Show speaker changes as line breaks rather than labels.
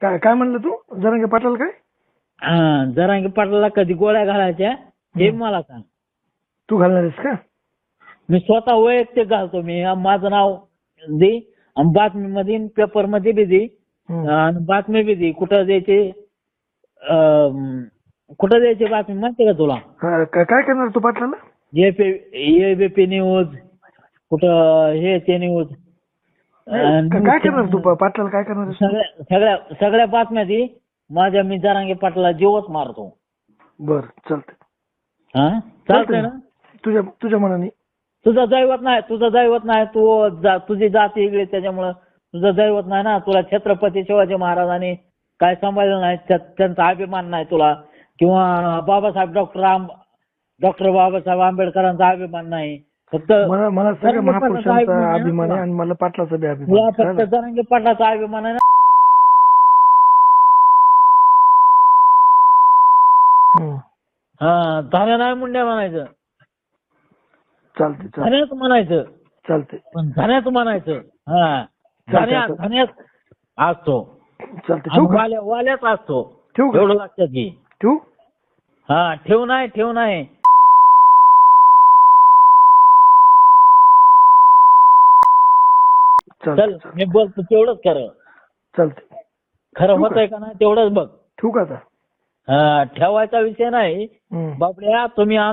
काय काय म्हणलं तू? जरांगे पाटील काय?
हा, जरांगी पाटलाला कधी गोळ्या घालायच्या हे. मला सांग.
तू घालणार आहेस का?
मी स्वतः वैयक्तिक घालतो मी. माझं नाव दे आणि बातमीमध्ये पेपरमध्ये बी दे. आणि बातमी बी दे. कुठं द्यायची कुठं द्यायची बातमी माहिती का तुला?
काय करणार तू पाटलाला?
एबीपी न्यूज कुठं हे ते न्यूज
काय करणार तू पाटलाला काय करणार?
सगळ्या सगळ्या सगळ्या बातम्या दे माझ्या मी जरांगे पाटला जीवच मारतो.
बर चालतंय.
हा? चालतंय ना?
तुझ्या तुझ्या मनाने.
तुझं दैवत नाही तुझं दैवत नाही तू जा- तुझी जाती वेगळी त्याच्यामुळं तुझं दैवत नाही ना? तुला छत्रपती शिवाजी महाराजांनी काय सांभाळलं नाही त्या- त्यांचा अभिमान नाही तुला? किंवा बाबासाहेब डॉक्टर आंब डॉक्टर बाबासाहेब आंबेडकरांचा अभिमान नाही? फक्त
मला मला सगळ्या
जरांगे पाटलाचा
महापुरुषांचा
अभिमान आहे
अभिमान? आणि मला पाटलाचा बी अभिमान
फक्त. जरांगे पाटलाचा अभिमान आहे ना.
हम्म.
हा धान्या नाही मुंड्या म्हणायचं.
चालतंय चालतंय.
धान्याच म्हणायचं.
चालतंय.
पण धान्याच म्हणायचं. हा. धान्या
चालतंय.
असतो. आणि
ठेवू का?
वाल्या वाल्याच असतो.
ठेवू का?
एवढं लक्षात घे.
ठेवू?
हा ठेव नाही ठेव नाही. चल मी बोलतो तेवढंच खरं.
चालतंय.
खरं
का?
होतंय का नाही तेवढंच बघ.
ठेवू का आता?
हा ठेवायचा विषय नाही.
हम्म.
बापड्या तुम्ही